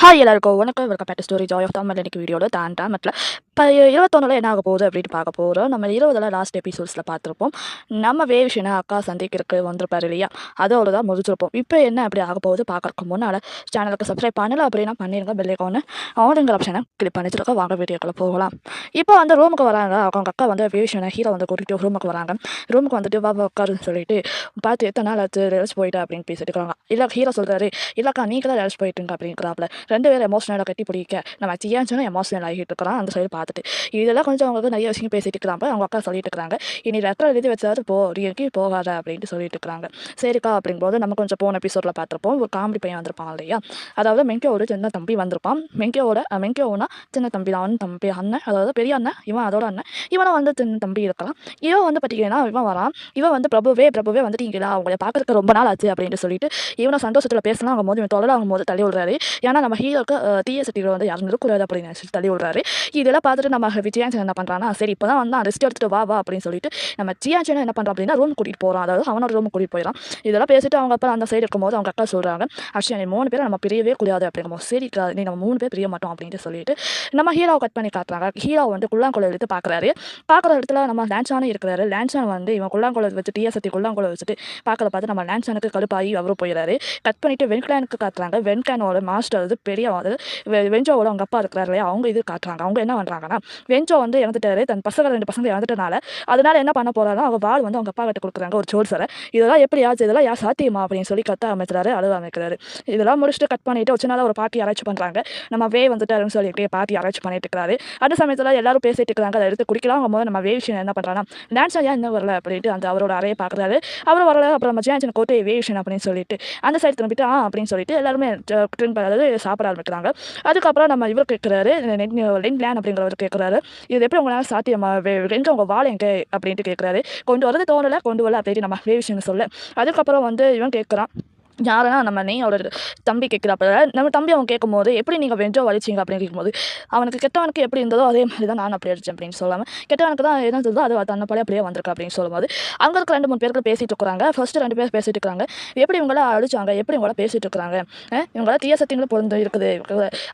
Hi எல்லாருக்கும் வணக்கம். Welcome back story joy of Tamil எனக்கு வீடியோவில் தான் தான் மட்டில் இப்போ இருபத்தொன்னில் என்ன ஆக போகுது அப்படின்னு பார்க்க போகிறோம் நம்ம இருபதில் லாஸ்ட் எபிசோட்ஸில் பார்த்துருப்போம். நம்ம வேவிஷனை அக்கா சந்திக்கிறதுக்கு வந்திருப்பார் இல்லையா? அதோட தான் முடிச்சிருப்போம் இப்போ என்ன அப்படி ஆக போகுது பார்க்கறதுக்கு முன்னால் சேனலுக்கு சப்ஸ்கிரைப் பண்ணல அப்படின்னா பண்ணிடுங்க பெல்லைக்கான ஆனுங்கிற ஆப்ஷனை கிளிக் பண்ணிச்சிருக்க வாங்க வீடியோக்குள்ளே போகலாம். இப்போ வந்து ரூமுக்கு வராங்க. அவங்க அக்கா வந்து வேவிஷனை ஹீரோ வந்து கூட்டிகிட்டு ரூமுக்கு வராங்க. ரூமுக்கு வந்துட்டு வா உட்காருன்னு சொல்லிட்டு பார்த்து எத்தனை நாள் ஆச்சு? ரெல்ஸ் போயிட்டா? அப்படின்னு பேசிட்டு இருக்காங்க. இல்லை ஹீரோ சொல்கிறாரு இல்லைக்கா நீங்கள் தான் போயிட்டுங்க அப்படிங்கிறாப்புல ரெண்டு பேரும் எமோஷனலாக கட்டி பிடிக்க. நம்ம சியாச்சுன்னு எமோஷனல் ஆகிட்டு இருக்கிறான் அந்த சைடு பார்த்துட்டு. இதெல்லாம் கொஞ்சம் அவங்களுக்கு நிறைய விஷயம் பேசிட்டு இருக்கிறாங்க அவங்க அக்கா சொல்லிட்டு இருக்கிறாங்க இனி ரெட்டர் எழுதி வச்சாரு போ. ரியலுக்கு போகாத அப்படின்ட்டு சொல்லிட்டு இருக்கிறாங்க சரிக்கா அப்படிங்கும்போது நம்ம கொஞ்சம் போன எபிசோடில் பார்த்துருப்போம். ஒரு காமெடி பையன் வந்திருப்பான் இல்லையா? அதாவது மெங்கியோட சின்ன தம்பி வந்திருப்பான். மெங்கியோட அஹ், சின்ன தம்பி தான். தம்பி அண்ணன். அதாவது பெரிய அண்ணன். இவன் அதோட அண்ணன். இவனை வந்து சின்ன தம்பி இருக்கலாம். இவன் வந்து பார்த்தீங்கன்னா இவன் வரான். இவன் வந்து பிரபுவே பிரபுவே வந்துட்டீங்களா அவங்கள பார்க்கறதுக்கு ரொம்ப நாள் ஆச்சு அப்படின்னு சொல்லிட்டு இவனை சந்தோஷத்தில் பேசலாம். ஆகும்போது இவன் தொடர ஆகும்போது தள்ளி விடுறாரு. ஏன்னா நம்ம ஹீரோக்கு தீய சக்திகள் வந்து யாரும் இருக்கக்கூடாது அப்படின்னு நினச்சி தள்ளி விடுறாரு. இதெல்லாம் பார்த்துட்டு நம்ம விஜயாஞ்சன் என்ன பண்ணுறான்னா சரி இப்போ தான் வந்து ரெஸ்ட் எடுத்துட்டு வா வா அப்படின்னு சொல்லிட்டு நம்ம ஜியாஞ்சன் என்ன பண்ணுறோம் அப்படின்னா ரூம் கூட்டிகிட்டு போகிறான் அதாவது அவனோட ரூம் கூட்டிகிட்டு போயிடலாம் இதெல்லாம் பேசிட்டு அவங்க அப்பா அந்த சைடு இருக்கும்போது அவங்க அக்கா சொல்கிறாங்க ஆக்சுவலி நீ மூணு பேரை நம்ம பிரியவே கூடாது அப்படிங்கும்போது சரி நீ நம்ம மூணு பேர் பிரிய மாட்டோம் அப்படின்ட்டு சொல்லிட்டு நம்ம ஹீரோவை கட் பண்ணி காட்டுறாங்க. ஹீரோ வந்து குள்ளாங்குழல் எடுத்து பார்க்குறாரு பார்க்குற இடத்துல நம்ம லேன்சானும் இருக்கிறாரு. லேன்சான் வந்து இவன் குள்ளாங்குழல் வச்சு டிஎஸ் சத்தி குள்ளாங்குழல் வச்சுட்டு பார்க்கறத பார்த்து நம்ம லேன்சானுக்கு கடுப்பாகி அவரும் போயிடாரு கட் பண்ணிட்டு வென்கேனுக்கு காட்டுறாங்க. வென்கேனோட மாஸ்டர் வந்து பெரிய அது வெஞ்சோவோட அவங்க அப்பா இருக்கிறாரு இல்லையா அவங்க இது காட்டுறாங்க. அவங்க என்ன பண்ணுறாங்கன்னா வெஞ்சோ வந்து இறந்துட்டாரு தன் பசங்க ரெண்டு பசங்க இறந்துட்டனால அதனால என்ன பண்ண போறாருன்னா அவங்க வாழ் வந்து அவங்க அப்பா கிட்ட கொடுக்குறாங்க ஒரு சோல்சரை இதெல்லாம் எப்படி ஆச்சு இதெல்லாம் யார் சாத்தியமா அப்படின்னு சொல்லி கத்த அமைக்கிறாரு அழுவ அமைக்கிறாரு இதெல்லாம் முடிச்சுட்டு கட் பண்ணிட்டு ஒரு சின்னதாக ஒரு பாட்டி ஆராய்ச்சி பண்ணுறாங்க நம்ம வே வந்துட்டாருன்னு சொல்லிட்டு பாட்டி ஆராய்ச்சி பண்ணிட்டு இருக்கிறாரு. அந்த சமயத்தில் எல்லாரும் பேசிட்டு இருக்கிறாங்க அதை எடுத்து குடிக்கலாம் அவங்க போது நம்ம வே விஷயம் என்ன பண்ணுறாங்கன்னா டான்ஸ் ஏன் இன்னும் வரல? அப்படின்ட்டு அந்த அவரோட அறையை பார்க்குறாரு அவர் வரல அப்புறம் நம்ம ஜேன்சன் கோட்டை வே விஷயம் அப்படின்னு சொல்லிட்டு அந்த சைடு திரும்பிட்டு ஆ அப்படின்னு சொல்லிட்டு எல்லாருமே ட்ரிங்க் அதாவது சாப்பிட ஆரம்பிக்கிறாங்க. அதுக்கப்புறம் நம்ம இவர் கேட்குறாரு லைன் லேன் அப்படிங்கிறவர் கேட்குறாரு இது எப்படி உங்களால் சாத்தியமா? எங்கே உங்கள் வாழை எங்கே? எங்க அப்படின்ட்டு கேட்குறாரு கொண்டு வரது தோணலை கொண்டு வரல அப்படின்ட்டு நம்ம வே விஷயம்னு சொல்ல. அதுக்கப்புறம் வந்து இவன் கேட்குறான் யாருன்னா நம்ம நெய்யோட தம்பி கேட்குறாப்ப நம்ம தம்பி அவன் கேட்கும்போது எப்படி நீங்கள் வென்றோ வலிச்சிங்க? அப்படின்னு கேட்கும்போது அவனுக்கு கெட்டவனுக்கு எப்படி இருந்ததோ அதே மாதிரி தான் நான் அப்படி அடிச்சேன் அப்படின்னு சொல்லாமல் கெட்டவனுக்கு தான் என்ன இருந்ததோ அது தன்னை போல அப்படியே வந்திருக்கு அப்படின்னு சொல்லும்போது அங்கே இருக்க ரெண்டு மூணு பேருக்கு பேசிட்டு இருக்கிறாங்க. ஃபர்ஸ்ட் ரெண்டு பேர் பேசிட்டு இருக்காங்க எப்படி இவங்கள அடிச்சாங்க? எப்படி இவங்கள பேசிட்டு இருக்கிறாங்க? இவங்கள தீய சத்தியங்களும் பொருந்து இருக்குது.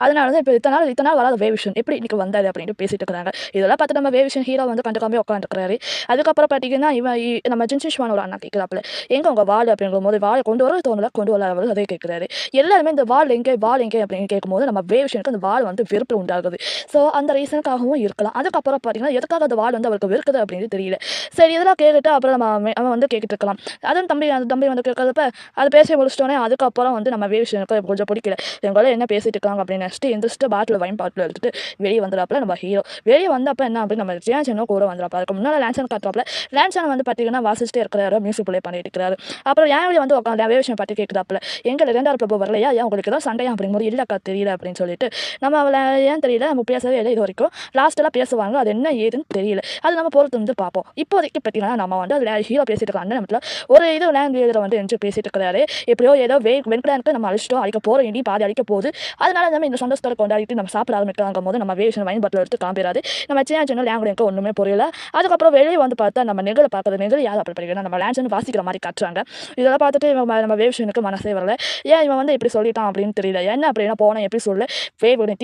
அதனால தான் இப்போ இத்தனை நாள் இத்தனை நாள் வராத வேவிஷன் எப்படி இன்னைக்கு வந்தாரு? அப்படின்ட்டு பேசிட்டு இருக்கிறாங்க. இதெல்லாம் பார்த்து நம்ம வேவிஷன் ஹீரோ வந்து கண்டுக்காமல் உட்காந்துருக்காரு அதுக்கப்புறம் பார்த்தீங்கன்னா இவன் நம்ம ஜின்சிஷ்வானோட அண்ணா கேட்குறாப்புல எங்கே உங்கள் வாழ் அப்படிங்கும் போது வாழை கொண்டு வர தோணல. கொண்டு வர அவர் அதே கேட்குறாரு. எல்லாருமே இந்த வால் எங்கே வால் எங்கே அப்படின்னு கேட்கும்போது நம்ம வேவிஷனுக்கு அந்த வால் வந்து வெறுப்பு உண்டாகுது. ஸோ அந்த ரீசனுக்காகவும் இருக்கலாம். அதுக்கப்புறம் பார்த்தீங்கன்னா எதுக்காக அந்த வால் வந்து அவருக்கு வெறுக்குது அப்படின்னு தெரியல. சரி இதெல்லாம் கேட்டுட்டு அப்புறம் நம்ம அவன் வந்து கேட்டுட்டு இருக்கலாம். அதுவும் தம்பி அந்த தம்பி வந்து கேட்கறப்ப அது பேசி முடிச்சிட்டோன்னே அதுக்கப்புறம் வந்து நம்ம வேவிஷனுக்கு கொஞ்சம் பிடிக்கல. எங்களால் என்ன பேசிட்டு இருக்காங்க அப்படின்னு நினச்சிட்டு எந்திரிச்சிட்டு பாட்டில் வைன் பாட்டில் எடுத்துட்டு வெளியே வந்துடாப்புல நம்ம ஹீரோ வெளியே வந்தப்ப என்ன அப்படின்னு நம்ம ஜியான்சனும் கூட வந்துடாப்பா அதுக்கு முன்னால் லேன்சன் காட்டுறாப்புல. லேன்சன் வந்து பார்த்தீங்கன்னா வாசிச்சுட்டே இருக்கிறாரு மியூசிக் பிளே பண்ணிட்டு இருக்கிறாரு. அப்புறம் ஏன் வந்து உட்காந்து வேவிஷன் பார்த்து கேட்குறாப்புல எங்கள் ரெண்டாவது பிரபு வரலையா? ஏன் உங்களுக்கு தான் சண்டையா அப்படிங்கும்போது இல்லைக்கா தெரியல அப்படின்னு சொல்லிட்டு. நம்ம அவளை ஏன் தெரியல? நம்ம பேசவே இல்லை இது வரைக்கும் லாஸ்ட்டெல்லாம் பேசுவாங்க அது என்ன ஏதுன்னு தெரியல. அது நம்ம பொறுத்து வந்து பார்ப்போம் இப்போதைக்கு பார்த்தீங்கன்னா நம்ம வந்து அதில் ஹீரோ பேசிட்டு இருக்காங்க அந்த ஒரு இது லேங்குவேஜில் வந்து என்று பேசிட்டு இருக்கிறாரு எப்படியோ ஏதோ வே வெங்கடானுக்கு நம்ம அழிச்சிட்டோம். அழிக்க போகிறோம் இனி பாதி அழிக்க போகுது. அதனால நம்ம இந்த சந்தோஷத்தோட கொண்டாடிட்டு நம்ம சாப்பிட ஆரம்பிக்கிறாங்கும் போது நம்ம வேஷன் வைன் பட்டில் எடுத்து காம்பிடாது நம்ம சின்ன சின்ன லேங்குவேஜ் ஒன்றுமே புரியல. அதுக்கப்புறம் வெளியே வந்து பார்த்தா நம்ம நிகழ பார்க்குறது நிகழ் யார் அப்படி படிக்கிறோம் நம்ம லேன்சன் வாசிக்கிற மாதிரி காட்டுறாங்க. இதெல்லாம் பார்த்துட்டு நம்ம வேஷன் எனக்கு மனசே வரல. ஏன் இவன் வந்து இப்படி சொல்லிட்டான் அப்படின்னு தெரியல. என்ன அப்படின்னா போனேன் எப்படி சொல்ல வேவ் நீ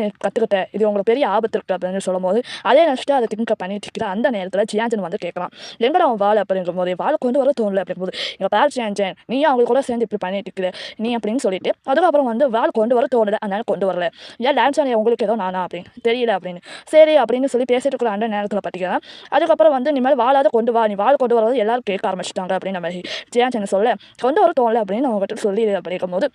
நீ கற்றுக்கிட்ட இது உங்களுக்கு பெரிய ஆபத்து இருக்கு அப்படின்னு சொல்லும்போது அதே நினச்சிட்டு அதை திங்க பண்ணிட்டு இருக்கிற அந்த நேரத்தில் ஜியாஞ்சன் வந்து கேட்கலாம் எங்கடா அவன் வாழ அப்படிங்கும் போது வாழை கொண்டு வர தோணல அப்படிங்கும்போது எங்கள் பேர் ஜியாஞ்சன் நீ அவங்க கூட சேர்ந்து இப்படி பண்ணிட்டு இருக்கிற நீ அப்படின்னு சொல்லிட்டு அதுக்கப்புறம் வந்து வாள் கொண்டு வர தோணல அதனால கொண்டு வரல. ஏன் டான்ஸ் உங்களுக்கு ஏதோ நானா அப்படின்னு தெரியல அப்படின்னு. சரி அப்படின்னு சொல்லி பேசிட்டு இருக்கிற அந்த நேரத்தில் பார்த்தீங்கன்னா அதுக்கப்புறம் வந்து நீ மேலே வாழாத கொண்டு வா. நீ வாள் கொண்டு வரது எல்லாரும் கேட்க ஆரம்பிச்சிட்டாங்க அப்படின்னு நம்ம ஜியாஞ்சன் சொல்ல கொண்டு வர தோணல அப்படின்னு அவங்க கிட்ட சொல்லி படிக்கும் போது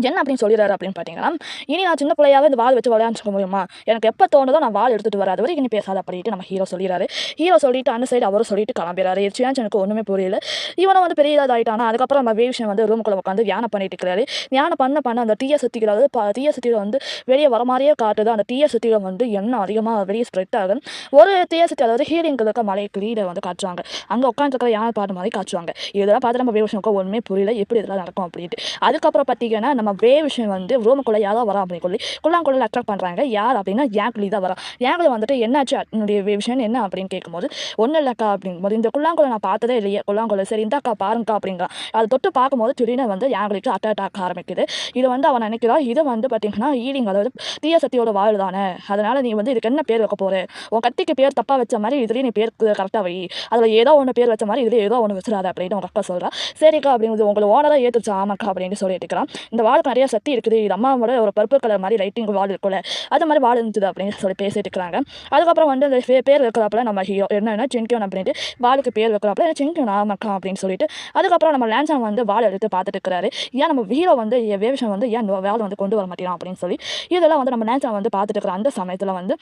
என்ன அப்படின்னு சொல்லிடுறாரு அப்படின்னு பார்த்தீங்கன்னா இனி நான் சின்ன பிள்ளையாவே இந்த வாள் வச்சு விளையாண்டுக்க முடியுமா? எனக்கு எப்போ தோணுதோ நான் வாள் எடுத்துகிட்டு வராது வரைக்கும் நீ பேசாத அப்படின்ட்டு நம்ம ஹீரோ சொல்லிடுறாரு. ஹீரோ சொல்லிட்டு அந்த சைடு அவரும் சொல்லிட்டு கிளம்பிடுறாரு. எனக்கு ஒன்றுமே புரியல. இவனும் வந்து பெரிய இதாகிட்டானா அதுக்கப்புறம் நம்ம வேஷன் வந்து ரூமுக்குள்ள உட்காந்து வியானம் பண்ணிட்டு இருக்கிறாரு. வியானம் பண்ண பண்ண அந்த தீய சக்திகள் அதாவது ப- தீய சக்திகள் வந்து வெளியே வர மாதிரியே காட்டுது. அந்த தீய சக்திகள் வந்து என்ன அதிகமாக வெளியே ஸ்ப்ரெட் ஆகும் ஒரு தீய சுற்றி அதாவது ஹீலிங்க்கு இருக்க மலைக்கு லீடை வந்து காட்டுவாங்க அங்கே உட்காந்துருக்கிற யானை பாட்டு மாதிரி காட்டுவாங்க. இதெல்லாம் பார்த்து நம்ம வேஷனுக்கு ஒன்றுமே புரியல. எப்படி இதெல்லாம் நடக்கும் அப்படின்ட்டு. அதுக்கப்புறம் பார்த்தீங்கன்னா நம்ம பிரேவ் விஷயம் வந்து ரூமுக்குள்ளே யாரோ வரா அப்படின்னு சொல்லி குள்ளாங்குள்ள அட்ராக்ட் பண்ணுறாங்க யார் அப்படின்னா யாங்லி தான் வரா. யாங்கில் வந்துட்டு என்னாச்சு? என்னுடைய விஷயம் என்ன அப்படின்னு கேட்கும்போது ஒன்றும் இல்லைக்கா அப்படிங்கும்போது இந்த குள்ளாங்குள்ள நான் பார்த்ததே இல்லையே. குள்ளாங்குள்ள சரி இந்தாக்கா பாருங்கக்கா அப்படிங்கிறான் அதை தொட்டு பார்க்கும்போது திடீர்னு வந்து யாங்களுக்கு அட்டாக் ஆரம்பிக்குது. இது வந்து அவன் நினைக்கிறான் இது வந்து பார்த்தீங்கன்னா ஈடிங் அதாவது தீய சக்தியோட வாழ் தானே. அதனால நீ வந்து இதுக்கு என்ன பேர் வைக்க போற? உன் கத்திக்கு பேர் தப்பாக வச்ச மாதிரி இதுலேயும் நீ பேர் கரெக்டாக வை. அதில் ஏதோ ஒன்று பேர் வச்ச மாதிரி இதுலேயே ஏதோ ஒன்று வச்சிடாத அப்படின்னு உங்கள் அக்கா சொல்கிறா சரிக்கா அப்படிங்கிறது உங்களை ஓனராக ஏற்றுச்சா ஆமாக்கா அப்படின்னு சொல்லிட்டு இருக்கிறான். இந்த வாழ்க்கை நிறைய சக்தி இருக்குது. இது அம்மாவோட ஒரு பர்பிள் கலர் மாதிரி லைட்டிங் வால் இருக்குல்ல அது மாதிரி வால் இருந்தது அப்படின்னு சொல்லி பேசிட்டு இருக்கிறாங்க. அதுக்கப்புறம் வந்து அந்த பேர் வைக்கிறாப்புல நம்ம ஹீரோ என்னன்னா செங்கியோன் அப்படின்ட்டு. வாளுக்கு பேர் வைக்கிறாப்புல செங்கியோன் ஆமாக்கா அப்படின்னு சொல்லிட்டு. அதுக்கப்புறம் நம்ம லேன்சான் வந்து வால் எடுத்து பார்த்துட்டு இருக்கிறாரு. ஏன் நம்ம ஹீரோ வந்து வேவிஷன் வந்து ஏன் வேலை வந்து கொண்டு வர மாட்டேறான் அப்படின்னு சொல்லி. இதெல்லாம் வந்து நம்ம லேன்சான் வந்து பார்த்துட்டு இருக்கிற அந்த சமயத்தில் வந்து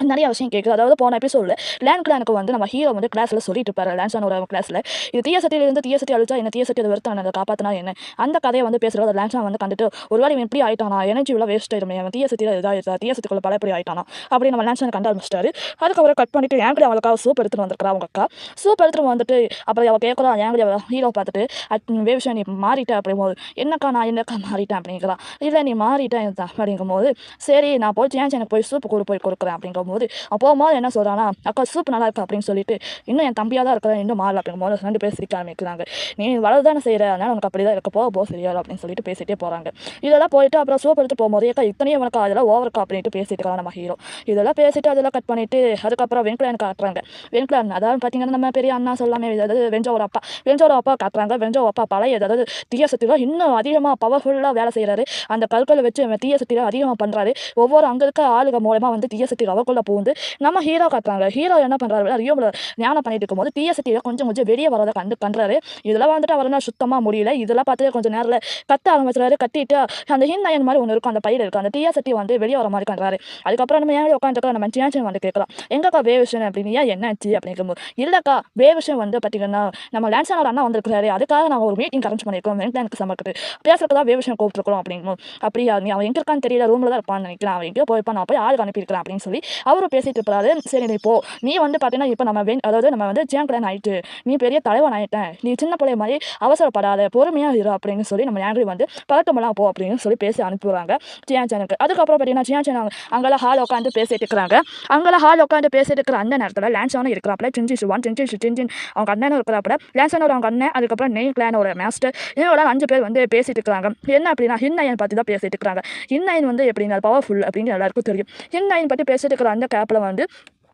நிறைய விஷயம் கேட்குது. அதாவது போன எபிசோடில் லேண்ட் கிளானுக்கு வந்து நம்ம ஹீரோ வந்து கிளாஸில் சொல்லிட்டு இருப்பாரு. லேன்ஸானோட கிளாஸில் இது தீய சக்தியிலிருந்து தீய சக்தி அழிச்சா என்ன? தீய சக்தி அதை வெறுத்து அதை காப்பாற்றினா என்ன? அந்த கதையை வந்து பேசுகிறது லேன்ஸான் வந்து கண்டுட்டு ஒருவேளை இவன் இப்படி ஆயிட்டானா? எனர்ஜி இவ்வளோ வேஸ்ட் ஆயிடுமே. அவன் தீய சக்தியில் இதாக தீய சக்திக்குள்ள பல எப்படி ஆயிட்டானா? அப்படி நம்ம லேன்ஸான் கண்டு ஆரம்பிச்சிட்டாரு. அதுக்கப்புறம் கட் பண்ணிட்டு ஏங்கடி அவளுக்காக சூப் எடுத்துட்டு வந்திருக்கா அவங்க அக்கா. சூப் எடுத்துட்டு வந்துட்டு அப்புறம் அவள் கேட்குறா ஏங்கடி அவள் ஹீரோ பார்த்துட்டு அட் வேவிஷன் நீ மாறிட்ட அப்படிங்கும்போது என்னக்கா நான் என்னக்கா மாறிட்டேன்? அப்படிங்கிறான் இல்லை நீ மாறிட்டேன் அப்படிங்கும்போது சரி நான் போய் ஏன் எனக்கு போய் சூப்பு கூட போய் கொடுக்குறேன் போது அப்போ போகும்போது என்ன சொல்கிறானா அக்கா சூப் நல்லா இருக்கா? அப்படின்னு சொல்லிட்டு இன்னும் என் தம்பியாக தான் இருக்கிறேன் இன்னும் மாறல போது ரெண்டு பேர் சிரிக்க ஆரம்பிக்கிறாங்க. நீ வளர்தானே செய்கிற அதனால உனக்கு அப்படி தான் இருக்க போக போக சரியா அப்படின்னு சொல்லிட்டு பேசிட்டே போகிறாங்க இதெல்லாம் போயிட்டு அப்புறம் சூப் எடுத்து போகும்போது ஏக்கா இத்தனையும் உனக்கு அதெல்லாம் ஓவர்க்கா அப்படின்ட்டு பேசிட்டு இருக்காங்க நம்ம ஹீரோ இதெல்லாம் பேசிட்டு அதெல்லாம் கட் பண்ணிட்டு அதுக்கப்புறம் வெங்கலான் காட்டுறாங்க. வெங்கலான் அதாவது பார்த்தீங்கன்னா நம்ம பெரிய அண்ணா சொல்லாமே அதாவது வெஞ்சோட அப்பா. வெஞ்சோட அப்பா காட்டுறாங்க. வெஞ்சோ அப்பா பழைய அதாவது தீய சக்தியில் இன்னும் அதிகமாக பவர்ஃபுல்லாக வேலை செய்கிறாரு அந்த கற்களை வச்சு தீய சக்தியில் அதிகமாக பண்ணுறாரு ஒவ்வொரு அங்கே இருக்க ஆளுங்க மூலமாக வந்து தீய சக்தி அவக்குள்ள பூந்து நம்ம ஹீரோ காட்டுறாங்க. ஹீரோ என்ன பண்ணுறாரு ரியோ ஞானம் பண்ணிட்டு இருக்கும்போது தீய கொஞ்சம் கொஞ்சம் வெளியே வரதை கண்டு பண்ணுறாரு இதெல்லாம் வந்துட்டு அவரால் சுத்தமாக முடியல. இதெல்லாம் பார்த்து கொஞ்சம் நேரில் கத்த ஆரம்பிச்சுறாரு கட்டிட்டு அந்த ஹிந்தயன் மாதிரி ஒன்று இருக்கும். அந்த பயிர் இருக்குது அந்த தீய வந்து வெளியே வர மாதிரி கண்டுறாரு. அதுக்கப்புறம் நம்ம ஏன் உட்காந்துருக்கோம் நம்ம சின்ன வந்து கேட்கலாம். எங்கக்கா வேவிஷன் அப்படின்னு ஏன் என்னாச்சு? அப்படிங்கும்போது இல்லைக்கா வேவிஷன் வந்து பார்த்தீங்கன்னா நம்ம லேன்ஸானோட அண்ணா வந்திருக்கிறாரு. அதுக்காக நாங்கள் ஒரு மீட்டிங் அரேஞ்ச் பண்ணியிருக்கோம் வெங்கடானுக்கு சமக்கிட்டு பேசுறதுக்கு தான் வேவிஷன் கூப்பிட்டுருக்கோம் அப்படிங்கும் அப்படியா நீ அவன் எங்க இருக்கான்னு தெரியல. ரூமில் தான் இருப்பான்னு நினைக்கிறேன். அவன் எங்கேயோ போயிருப்பான். நான் போய் ஆளுக்கு அனுப்பியிருக்கிறேன் அப்படின்னு சொல்லி அவரும் பேசிட்டு இருப்பாரு. சரி நீ போ. நீ வந்து பார்த்தீங்கன்னா இப்போ நம்ம வென் அதாவது நம்ம வந்து ஜேங்கலன் ஆயிட்டு நீ பெரிய தலைவன் ஆயிட்டேன் நீ சின்ன பிள்ளை மாதிரி அவசரப்படாத பொறுமையாக இரு அப்படின்னு சொல்லி நம்ம ஆண்ட்ரி வந்து பதட்டமெல்லாம் போ அப்படின்னு சொல்லி பேசி அனுப்பிடுறாங்க சியான்சனுக்கு அதுக்கப்புறம் பார்த்தீங்கன்னா சியான்சன் அங்கெல்லாம் ஹால் உட்காந்து பேசிட்டு இருக்கிறாங்க. அங்கெல்லாம் ஹால் உட்காந்து பேசிட்டு இருக்கிற அந்த நேரத்தில் லேன்ஸானும் இருக்கிறாப்புல. சிஞ்சி சிவான் சிஞ்சி சிஞ்சின் அவங்க அண்ணனும் இருக்கிறாப்புல. லேன்சானோட அவங்க அண்ணன் அதுக்கப்புறம் நெய் கிளானோட மாஸ்டர் இவங்களாம் அஞ்சு பேர் வந்து பேசிட்டு இருக்கிறாங்க. என்ன அப்படின்னா ஹிந்நயன் பற்றி தான் பேசிட்டு இருக்கிறாங்க. ஹிந்நயன் வந்து எப்படின்னா பவர்ஃபுல் அப்படின்னு எல்லாருக்கும் தெரியும். ஹிந்நயன் பற்றி பேசிட்டு இருக்கிற அந்த கேப்பில் வந்து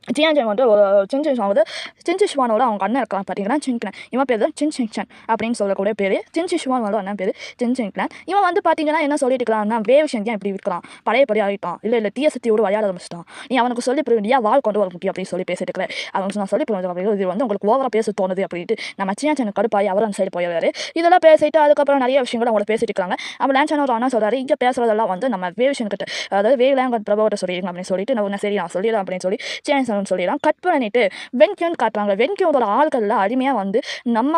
ஜியான்ஜன் வந்து ஒரு சின்சி வந்து சின்சி சிவானோட அவங்க அண்ணன் இருக்கலாம் பார்த்தீங்கன்னா சின்கிளான் இவன் பேர் தான் சின் சிங்சன் அப்படின்னு சொல்லக்கூடிய பேர் சின்சி சிவானோட அண்ணன் பேர் சின் சிங்கிளான் இவன் வந்து பார்த்தீங்கன்னா என்ன சொல்லிட்டு இருக்கிறான்னா வேவிஷன் ஏன் இப்படி இருக்கிறான் பழையபடி ஆகிட்டான் இல்லை இல்லை தீய சக்தியோடு விளையாட ஆரம்பிச்சிட்டான் நீ அவனுக்கு சொல்லி புரியா வாழ் கொண்டு வர முடியும் அப்படின்னு சொல்லி பேசிட்டு இருக்கிறேன் அவனுக்கு நான் சொல்லி புரிஞ்சு அப்படின்னு இது வந்து உங்களுக்கு ஓவராக பேச தோணுது அப்படின்ட்டு நம்ம சியான்சனுக்கு கடுப்பாய் அவர் அந்த சைடு போயிடுறாரு இதெல்லாம் பேசிட்டு அதுக்கப்புறம் நிறைய விஷயங்கள் அவங்கள பேசிட்டு இருக்காங்க அவன் லேன்சன் ஒரு அண்ணா சொல்றாரு இங்கே பேசுறதெல்லாம் வந்து நம்ம வேவிஷன் கிட்ட அதாவது வேவிலாங்க பிரபாவத்தை சொல்லிடுங்க அப்படின்னு சொல்லிட்டு நான் சரி நான் சொல்லிடுறேன் அப்படின்னு சொல்லி பேசணும்னு சொல்லிடலாம் கட் பண்ணிட்டு வென்கியூன் காட்டுறாங்க. வென்கியூனோட ஆள்களில் அடிமையாக வந்து நம்ம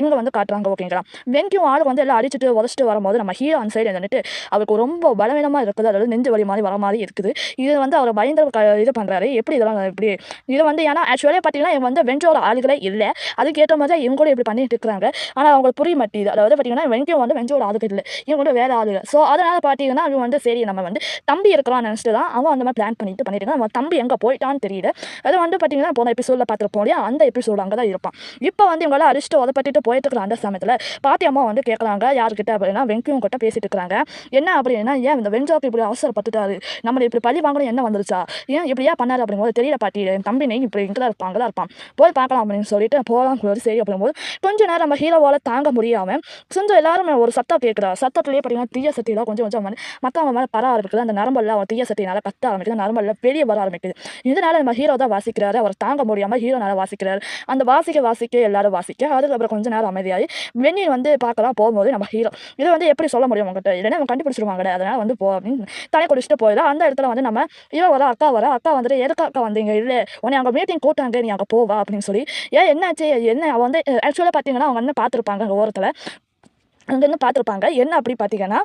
இவங்க வந்து காட்டுறாங்க ஓகேங்களா? வென்கியூ ஆள் வந்து எல்லாம் அடிச்சுட்டு உதச்சிட்டு வரும்போது நம்ம ஹீரோ அந்த சைடு வந்துட்டு அவருக்கு ரொம்ப பலவீனமாக இருக்குது. அதாவது நெஞ்சு வலி மாதிரி வர மாதிரி இருக்குது. இது வந்து அவர் பயந்த க- இது பண்ணுறாரு எப்படி இதெல்லாம் இப்படி இது வந்து ஏன்னா ஆக்சுவலாக பார்த்தீங்கன்னா இவங்க வந்து வெஞ்சோட ஆளுகளே இல்லை. அதுக்கேற்ற மாதிரி தான் கூட இப்படி பண்ணிட்டு இருக்கிறாங்க. ஆனால் அவங்களுக்கு புரிய மாட்டேங்குது. அதாவது பார்த்தீங்கன்னா வெங்கியூ வந்து வெஞ்சோட ஆளுகள் இல்லை. இவங்க வந்து வேறு ஆளுங்க ஸோ அதனால் பார்த்தீங்கன்னா இவங்க வந்து சரி நம்ம வந்து தம்பி இருக்கிறான்னு நினச்சிட்டு தான் அவன் அந்த மாதிரி பிளான் பண்ணிட்டு பண்ணிட்டு இருக்கான். அவன் தம்பி எங்கே போயிட்டான்னு தெரியல. அது வந்து பார்த்தீங்கன்னா போன எபிசோடில் பார்த்துருப்போம் இல்லையா? அந்த எபிசோடு அங்கே தான் இருப்பான். இப்போ வந்து இவங்களாம் அடிச்சுட்டு உதப்பட்டுட்டு போயிட்டு இருக்கிற அந்த சமயத்தில் பாட்டி அம்மா வந்து கேட்குறாங்க யார்கிட்ட அப்படின்னா வெங்கியும் கிட்ட பேசிட்டு இருக்கிறாங்க. என்ன அப்படின்னா ஏன் இந்த வெஞ்சாவுக்கு இப்படி அவசரப்பட்டுட்டாரு? நம்மளை இப்படி பழி வாங்கணும் என்ன வந்துருச்சா? ஏன் இப்படியா பண்ணாரு அப்படிங்கும்போது தெரியல பாட்டி. என் தம்பி நீ இப்படி இங்கே தான் இருப்பான் இருப்பான். போய் பார்க்கலாம் அப்படின்னு சொல்லிட்டு போகலாம் சரி அப்படிங்கும்போது கொஞ்ச நேரம் நம்ம ஹீரோவால் தாங்க முடியாமல் கொஞ்சம் எல்லாரும் ஒரு சத்தம் கேட்குறா சத்தத்துலேயே பார்த்தீங்கன்னா தீய சக்தியெல்லாம் கொஞ்சம் கொஞ்சம் மற்றவங்க மேலே பர ஆரம்பிக்குது. அந்த நரம்பெல்லாம் அவன் தீய சக்தியினால கத்த ஆரம்பிக்குது நரம்பெல்லாம் வெளியே வர ஆரம்பிக்குது. இதனால நம்ம ஹீரோ தான் வாசிக்கிறாரு. அவர் தாங்க முடியாமல் ஹீரோனால வாசிக்கிறாரு. அந்த வாசிக்க வாசிக்க எல்லாரும் வாசிக்க அதுக்கப்புறம் கொஞ்சம் நேரம் அமைதியாகி வெந்நீர் வந்து பார்க்கலாம். போகும்போது நம்ம ஹீரோ இதை வந்து எப்படி சொல்ல முடியும் உங்ககிட்ட? இல்லைன்னா அவங்க கண்டுபிடிச்சிருவாங்க அதனால் வந்து போ அப்படின்னு தலை குடிச்சிட்டு போயிடலாம் அந்த இடத்துல வந்து நம்ம இவன் வர அக்கா வர அக்கா வந்துட்டு எதுக்கு அக்கா வந்தீங்க? இல்லை உன்னை அங்கே மீட்டிங் கூட்டாங்க நீ அங்கே போவா. அப்படின்னு சொல்லி ஏன் என்னாச்சு? என்ன? அவன் வந்து ஆக்சுவலாக பார்த்தீங்கன்னா அவங்க வந்து பார்த்துருப்பாங்க அங்கே ஓரத்தில் அங்கேருந்து பார்த்துருப்பாங்க. என்ன அப்படி பார்த்தீங்கன்னா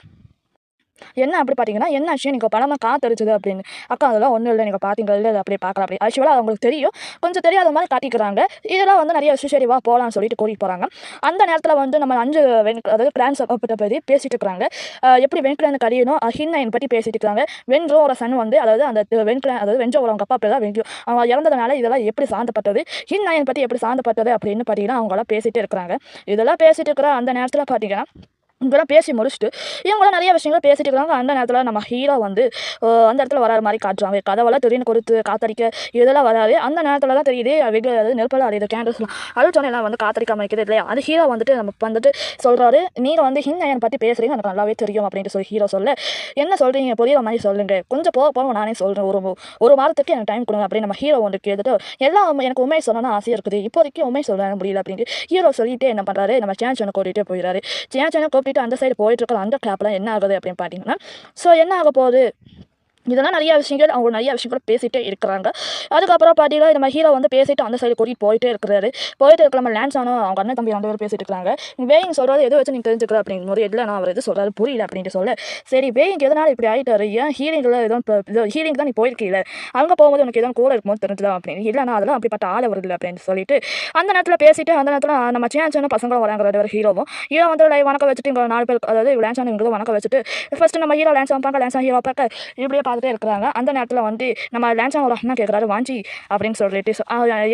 என்ன அப்படி பார்த்தீங்கன்னா என்ன ஆச்சு நீங்கள் பணமாக காத்தரிச்சது அப்படின்னு? அக்கா அதெல்லாம் ஒன்றும் இல்லை. நீங்கள் பார்த்தீங்கல்ல இல்லை அப்படியே பார்க்கலாம். அப்படி ஆக்சுவலாக அவங்களுக்கு தெரியும். கொஞ்சம் தெரியாத மாதிரி காட்டிக்கிறாங்க. இதெல்லாம் வந்து நிறைய விஷயம் சரிவா போகலாம்னு சொல்லிட்டு கூட்டிகிட்டு போகிறாங்க அந்த நேரத்தில் வந்து நம்ம அஞ்சு வெண் அதாவது கிளான்ஸ் பற்றி பற்றி பேசிட்டு இருக்கிறாங்க. எப்படி வெண்கிழந்து கடியணும் ஹின்னைன் பற்றி பேசிட்டு இருக்காங்க வென்றோ சன் வந்து அதாவது அந்த வெண்கிழ அதாவது வென்றோ அவங்க அப்பா பேர் தான் வெங்கியோ அவங்க இறந்ததுனால இதெல்லாம் எப்படி சாந்தப்பட்டது? ஹின்னையன் பற்றி எப்படி சாந்தப்பட்டது அப்படின்னு பார்த்தீங்கன்னா அவங்களாம் பேசிகிட்டே இருக்கிறாங்க. இதெல்லாம் பேசிட்டு இருக்கிற அந்த நேரத்தில் பார்த்தீங்கன்னா இங்கெல்லாம் பேசி முடிச்சுட்டு இவங்களாம் நிறைய விஷயங்கள் பேசிட்டு இருக்காங்க. அந்த நேரத்தில் நம்ம ஹீரோ வந்து அந்த இடத்துல வராத மாதிரி காட்டுறாங்க. கதவெல்லாம் திடீர்னு கொடுத்து காத்தடிக்க இதெல்லாம் வராது அந்த நேரத்தில் தான் தெரியுது வெகு அது நெருப்பில் அறியுது கேண்டல்ஸ்லாம் அழுத்தோன்னே எல்லாம் வந்து காத்தடிக்காம இருக்குது இல்லையா? அது ஹீரோ வந்துட்டு நம்ம வந்துட்டு சொல்கிறாரு நீங்கள் வந்து ஹிந்தையன் பற்றி பேசுகிறீங்க எனக்கு நல்லாவே தெரியும் அப்படின்ட்டு சொல்லி ஹீரோ சொல்ல என்ன சொல்கிறீங்க புரியுற மாதிரி சொல்லுங்க. கொஞ்சம் போக போக நானே சொல்கிறேன் ஒரு ஒரு வாரத்துக்கு எனக்கு டைம் கொடுங்க அப்படின்னு நம்ம ஹீரோ வந்து கேட்டுட்டு எல்லாம் எனக்கு உண்மை சொல்லணும்னு ஆசையாக இருக்குது. இப்போதைக்கு உண்மை சொல்ல முடியல அப்படின்ட்டு ஹீரோ சொல்லிட்டு என்ன பண்ணுறாரு நம்ம சேன்சனை கூட்டிகிட்டே போயிடுறாரு. சேன்சனை கூப்பிட்டு அந்த சைடு போயிட்டு இருக்கிற அந்த கேப்லாம் என்ன ஆகுது அப்படின்னு பார்த்தீங்கன்னா ஸோ என்ன ஆக போகுது இதெல்லாம் நிறைய விஷயங்கள் அவங்க நிறைய விஷயங்கள் பேசிகிட்டே இருக்கிறாங்க. அதுக்கப்புறம் பார்த்தீங்கன்னா நம்ம ஹீரோ வந்து பேசிட்டு அந்த சைடு கூட்டிகிட்டு போயிட்டே இருக்கிறாரு. போயிட்டு இருக்கிற நம்ம லேன்ஸ் ஆனால் அவங்க அண்ணன் தம்பி ரெண்டு பேரும் பேசிட்டு இருக்காங்க வேயிங் சொல்கிறது எது வச்சு நீ தெரிஞ்சுக்கிற அப்படிங்கும் போது எதில் நான் அவர் எது சொல்கிறாரு புரியல அப்படின்ட்டு சொல்ல. சரி வேயிங் எதனால் இப்படி ஆகிட்டாரு ஏன் ஹீலிங்கில் எதுவும் ஹீலிங் தான் நீ போயிருக்கீல? அங்கே போகும்போது உனக்கு எதுவும் கூட இருக்குமோ தெரிஞ்சுதான் அப்படின்னு. இல்லை நான் அதெல்லாம் அப்படிப்பட்ட ஆள் வருது அப்படின்னு சொல்லிட்டு அந்த நேரத்தில் பேசிட்டு அந்த நேரத்தில் நம்ம சேன் சின்ன பசங்களும் வராங்கிறது ஒரு ஹீரோவும். ஹீரோ வந்து லைவ் வணக்கம் வச்சுட்டு இங்கே நாலு பேர் அதாவது லேன்ஸ் இங்கே வணக்கம் வச்சுட்டு ஃபஸ்ட்டு நம்ம ஹீரோ லேன்ஸ் பார்க்க லேன்ஸ் ஹீரோ பார்க்க இப்படியே பார்த்துட்டே இருக்கிறாங்க. அந்த நேரத்தில் வந்து நம்ம லேன்ஸ் ரஹ்மான் கேட்குறாரு வாஞ்சி அப்படின்னு சொல்லிட்டு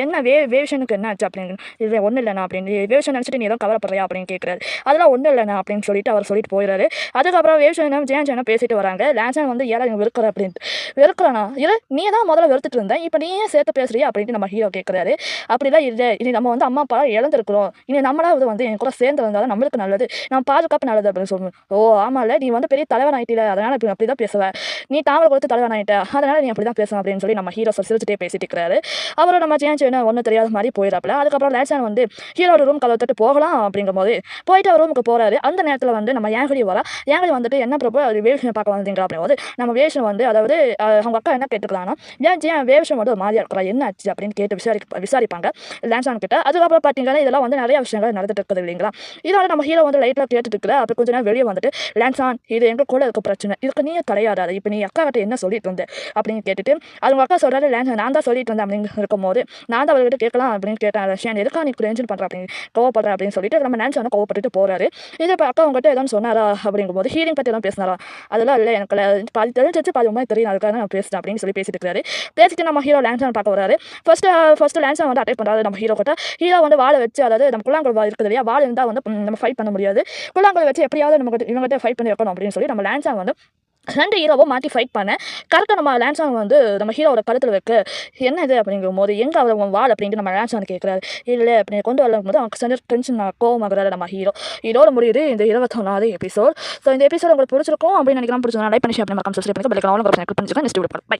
என்ன வே வேவிஷனுக்கு என்ன ஆச்சு அப்படின்னு இல்லை ஒன்றும் இல்லைண்ணா அப்படின்னு வேஷன் நினச்சிட்டு நீ எதுவும் கவலைப்படுறியா? அப்படின்னு கேட்குறாரு அதெல்லாம் ஒன்றும் இல்லைண்ணா அப்படின்னு சொல்லிட்டு அவர் சொல்லிட்டு போயிடுறாரு. அதுக்கப்புறம் வேஷனும் ஜேன் பேசிட்டு வராங்க. லேன்சன் வந்து ஏழை வெறுக்கிற அப்படின்ட்டு. வெறுக்கிறானா? இல்லை நீ தான் முதல்ல வெறுத்துட்டு இருந்தேன் இப்போ நீ சேர்த்து பேசுறியா? அப்படின்ட்டு நம்ம ஹீரோ கேட்குறாரு அப்படிலாம் இல்லை. இனி நம்ம வந்து அம்மா அப்பா இழந்திருக்கிறோம் இனி நம்மளாவது வந்து என் கூட சேர்ந்து இருந்தாலும் நம்மளுக்கு நல்லது. நம்ம பாதுகாப்பு நல்லது அப்படின்னு சொல்லணும் ஓ ஆமாம்ல நீ வந்து பெரிய தலைவன் ஆயிட்டில அதனால் அப்படி தான் பேசுவ. நீ தாவல் கொடுத்து தலைவன் ஆகிட்டேன் அதனால் நீ அப்படி தான் பேசுவேன் அப்படின்னு சொல்லி நம்ம ஹீரோ சிரிச்சுட்டே பேசிட்டு இருக்கிறாரு. அவரோட நம்ம சேஞ்ச் என்ன ஒன்றும் தெரியாத மாதிரி போயிடாப்புல அதுக்கப்புறம் லேசான் வந்து ஹீரோட ரூம் கதவை தட்டு போகலாம் அப்படிங்கும் போது போயிட்டு அவர் ரூமுக்கு போகிறாரு அந்த நேரத்தில் வந்து நம்ம ஏங்கடி வரா. ஏங்கடி வந்துட்டு என்ன பிரபு அது வேவிஷன் பார்க்க வந்தீங்களா அப்படிங்கும்போது நம்ம வேவிஷன் வந்து அதாவது அவங்க அக்கா என்ன கேட்டுக்கிறாங்கன்னா ஏன் ஏன் வேவிஷன் வந்து ஒரு மாதிரியா இருக்கிறா? என்ன ஆச்சு? அப்படின்னு கேட்டு விசாரி விசாரிப்பாங்க லேன்சான் கிட்ட. அதுக்கப்புறம் பார்த்தீங்கன்னா இதெல்லாம் வந்து நிறைய விஷயங்கள் நடந்துட்டு இருக்குது இல்லைங்களா? இதோட நம்ம ஹீரோ வந்து லைட்டில் கேட்டுட்டு இருக்கிற அப்புறம் கொஞ்ச நேரம் வெளியே வந்துட்டு லேன்சான் இது எங்கள் கூட இருக்க பிரச்சனை? இதுக்கு நீ தலையாடாத இப்போ நீ அக்கா அக்காட்ட என்ன சொல்லிட்டு இருந்தேன் அப்படின்னு கேட்டுட்டு அது உங்க அக்கா சொல்றாரு லேன்சான் நான் தான் சொல்லிட்டு இருந்தேன் அப்படின்னு இருக்கும்போது நான் தான் அவர்கிட்ட கேட்கலாம் அப்படின்னு கேட்டேன் ரஷ்யன் எதுக்கா நீ டென்ஷன் பண்ணுறேன் அப்படின்னு கோவப்படுற அப்படின்னு சொல்லிட்டு நம்ம லேன்சான் கோவப்பட்டுட்டு போறாரு. இது இப்போ அக்கா உங்கள்கிட்ட எதுவும் சொன்னாரா? அப்படிங்கும்போது ஹீலிங் பற்றி எதுவும் பேசினாரா? அதெல்லாம் இல்லை எனக்கு பாதி தெரிஞ்சிச்சு பாதி மாதிரி தெரியும் அதுக்காக நான் பேசுகிறேன் அப்படின்னு சொல்லி பேசிட்டு இருக்காரு. பேசிட்டு நம்ம ஹீரோ லேன்சான் பார்க்க வராரு ஃபர்ஸ்ட் ஃபர்ஸ்ட் லேன்சான் வந்து அட்டாக் பண்ணுறாரு நம்ம ஹீரோ கிட்ட. ஹீரோ வந்து வாழை வச்சு அதாவது நம்ம குள்ளாங்கல் வா இருக்குது இல்லையா வாள் இருந்தால் வந்து நம்ம ஃபைட் பண்ண முடியாது. குள்ளாங்கல் வச்சு எப்படியாவது நம்ம இவங்ககிட்ட ஃபைட் பண்ணி வைக்கணும் அப்படின்னு சொல்லி நம்ம லேன்சான் வந்து ரெண்டு ஹீரோவும் மாற்றி ஃபைட் பண்ணேன். கரெக்டாக நம்ம லேன்சாங் வந்து நம்ம ஹீரோவோட கழுத்தில் வைக்க என்ன இது? அப்படிங்கும் போது எங்கே அவர் வாழ் வாள்? அப்படின்ட்டு நம்ம லேன்சாங் கேட்குறாரு இல்லை அப்படி கொண்டு வரலும் போது அவனுக்கு செஞ்ச டென்ஷன் கோவமாகறாரு நம்ம ஹீரோ இதோட முடியுது இந்த இருபத்தொன்னாவது எபிசோட் ஸோ இந்த எபிசோட் உங்களுக்கு பிடிச்சிருக்கும் அப்படின்னு நினைக்கிறேன். பிடிச்சிருந்தா லைக் பண்ணி ஷேர் பண்ணி மறக்காம சப்ஸ்கிரைப் பண்ணி bell icon next video bye